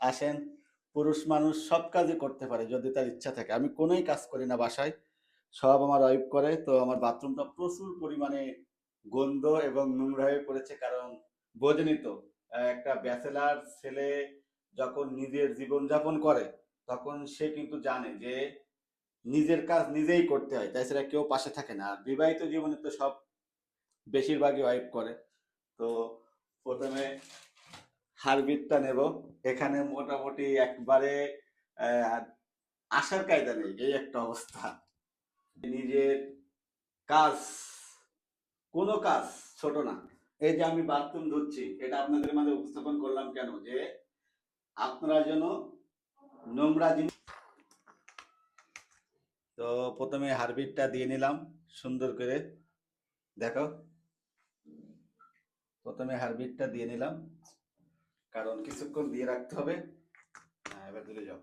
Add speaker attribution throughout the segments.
Speaker 1: আসেন, পুরুষ মানুষ সব কাজই করতে পারে যদি তার ইচ্ছা থাকে। আমি কোনোই কাজ করি না বাসায়। সব আমার ওয়াইফ করে। তো আমার বাথরুমটা প্রচুর পরিমাণে গন্ধ এবং নোংরা হয়ে পড়েছে কারণ বোঝেনি তো, একটা ব্যাচেলার ছেলে যখন নিজের জীবনযাপন করে, তখন সে কিন্তু জানে যে নিজের কাজ নিজেই করতে হয়। তাছাড়া কেউ পাশে থাকে না। আর বিবাহিত জীবনে তো সব বেশিরভাগই ওয়াইফ করে। তো প্রথমে হারবিটটা নেব। এখানে মোটামুটি একবারে আসার কায়দা নেই, এই একটা অবস্থা। নিজের কাজ, কোনো কাজ ছোট না। এই যে আমি বাথরুম ধুচ্ছি, এটা আপনাদের মাঝে উপস্থাপন করলাম কেন? যে আপনারা যেন নোংরা জিনিস তো প্রথমে হারবিটটা দিয়ে নিলাম, সুন্দর করে। দেখো। প্রথমে হারবিটটা দিয়ে নিলাম। কারণ কিছুক্ষণ দিয়ে রাখতে হবে। হ্যাঁ এবার দিলে যাও।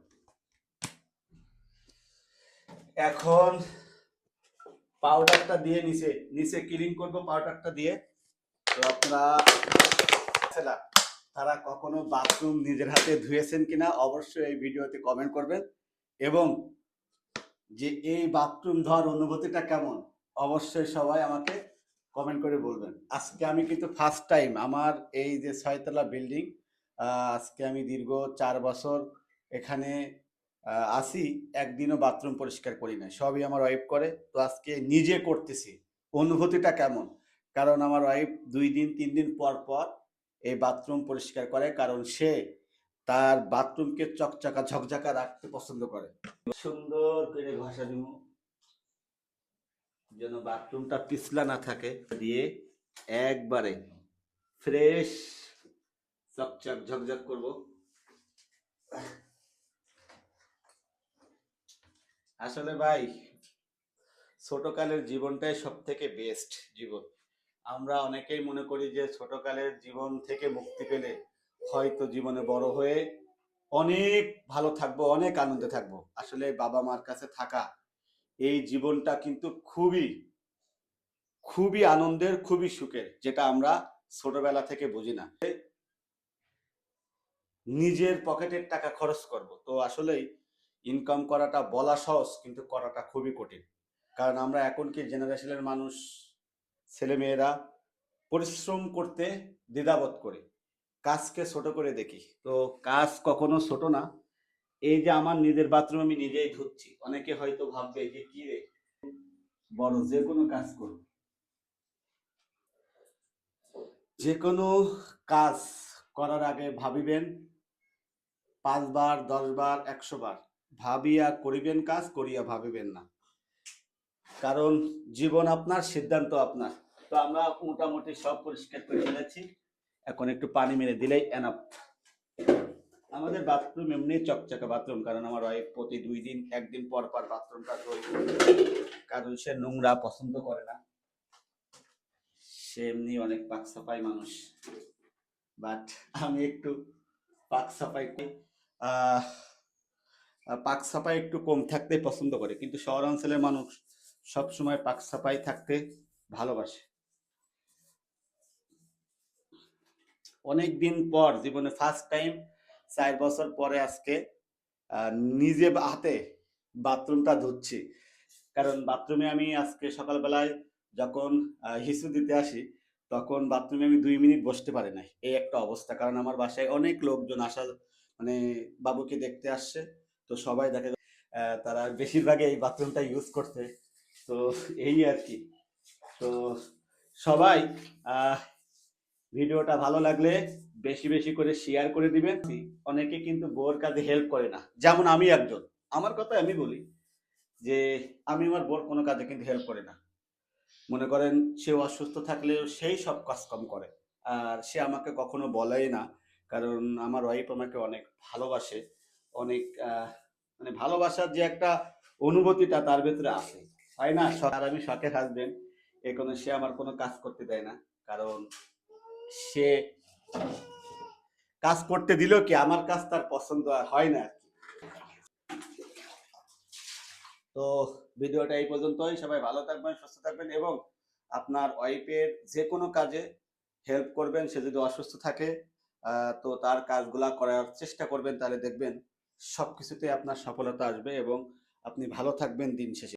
Speaker 1: এখন পাউডারটা দিয়ে নিচে নিচে ক্লিন করব পাউডারটা দিয়ে। তো আপনারা তারা কখনো বাথরুম নিজের হাতে ধুয়েছেন কিনা অবশ্যই এই ভিডিওতে কমেন্ট করবেন। এবং যে এই বাথরুম ধোয়ার অনুভূতিটা কেমন, অবশ্যই সবাই আমাকে কমেন্ট করে বলবেন। আজকে আমি কিন্তু ফার্স্ট টাইম আমার এই যে ছয়তলা বিল্ডিং আজকে আমি দীর্ঘ চার বছর এখানে আসি, একদিনও বাথরুম পরিষ্কার করি না সবই আমার ওয়াইফ করে। তো আজকে নিজে করতেছি। অনুভূতিটা কেমন? কারণ আমার ওয়াইফ দুই দিন, তিন দিন পর পর এই বাথরুম পরিষ্কার করে। কারণ সে তার বাথরুমকে চকচকা, ঝকঝকা রাখতে পছন্দ করে। সুন্দর করে ঘষা দিব যেন বাথরুমটা পিছলা না থাকে। দিয়ে একবারে ফ্রেশ চকচক ঝকঝক করব। আসলে ভাই, ছোটকালের জীবনটাই সব থেকে বেস্ট জীবন। আমরা অনেকেই মনে করি যে ছোটকালের জীবন থেকে মুক্তি পেলে হয়তো জীবনে বড় হয়ে অনেক ভালো থাকব, অনেক আনন্দে থাকব। আসলে বাবা মার কাছে থাকা এই জীবনটা কিন্তু খুবই খুবই আনন্দের, খুবই সুখের, যেটা আমরা ছোটবেলা থেকে বুঝি না। নিজের পকেটের টাকা খরচ করব। তো আসলেই ইনকাম করাটা বলা সহজ, কিন্তু করাটা খুবই কঠিন। কারণ আমরা এখনকার জেনারেশনের মানুষ, ছেলেমেয়েরা পরিশ্রম করতে দ্বিধাবোধ করি, কাজকে ছোট করে দেখি। তো কাজ কখনো ছোট না, এই যে আমার নিজের বাথরুম আমি নিজেই ধুচ্ছি, অনেকে হয়তো ভাববে যে কি রে, বড় যে কোনো কাজ করো যে কোনো কাজ করার আগে ভাবিবেন পাঁচবার, দশবার একশো বার ভাবিয়া করিবেন কাজ, করিয়া ভাবিবেন না। কারণ জীবন আপনার, সিদ্ধান্ত আপনার। তো আমরা মোটামুটি সব পরিষ্কার করে ফেলেছি। এখন একটু পানি মেরে দিলেই এনাফ আমাদের বাথরুম এমনি চকচকে বাথরুম কারণ আমার ওয়াইফ প্রতি দুই দিন, একদিন পর পর বাথরুমটা ধোয়। কারণ সে নোংরা পছন্দ করে না। সে এমনি অনেক পাক সাফাই মানুষ। বাট আমি একটু পাক সাফাই পাক সাফাই একটু কম থাকতে পছন্দ করে, কিন্তু শহর অঞ্চলের মানুষ সব সময় পাক সাফাই থাকতে ভালোবাসে। অনেক দিন পর, জীবনে ফার্স্ট টাইম চার বছর পরে আজকে নিজে হাতে বাথরুমটা ধুচ্ছি। কারণ বাথরুমে আমি আজকে সকালবেলায় যখন হিসু দিতে আসি, তখন বাথরুমে আমি দুই মিনিট বসতে পারি নাই। এই একটা অবস্থা, কারণ আমার বাসায় অনেক লোকজন আসা মানে বাবুকে দেখতে আসছে। তো সবাই দেখে তারা বেশিরভাগই এই বাথরুমটা ইউজ করছে। তো এই আর কি। তো সবাই ভিডিওটা ভালো লাগলে বেশি বেশি করে শেয়ার করে দিবেন। অনেকে কিন্তু বোর কাজে হেল্প করে না। যেমন আমি একজন। আমার কথা আমি বলি যে, আমি আমার বোর কোনো কাজে কিন্তু হেল্প করে না। মনে করেন, সে অসুস্থ থাকলেও সেই সব কাজ কম করে। আর সে আমাকে কখনো বলেই না কারণ আমার ওয়াইফ আমাকে অনেক ভালোবাসে, অনেক মানে ভালোবাসার যে একটা অনুভূতিটা তার ভেতরে আসে হয় না? আর আমি শখের হাজবেন্ড কোনো সে আমার কোনো কাজ করতে দেয় না। কারণ সে কাজ করতে দিলেও কি আমার কাজ তার পছন্দ আর হয় না তো ভিডিওটা এই পর্যন্তই। সবাই ভালো থাকবেন, সুস্থ থাকবেন এবং আপনার ওয়াইফের যে কোনো কাজে হেল্প করবেন। সে যদি অসুস্থ থাকে তো তার কাজগুলা করার চেষ্টা করবেন, তাহলে দেখবেন সবকিছুতে আপনার সফলতা আসবে এবং আপনি ভালো থাকবেন দিন শেষে।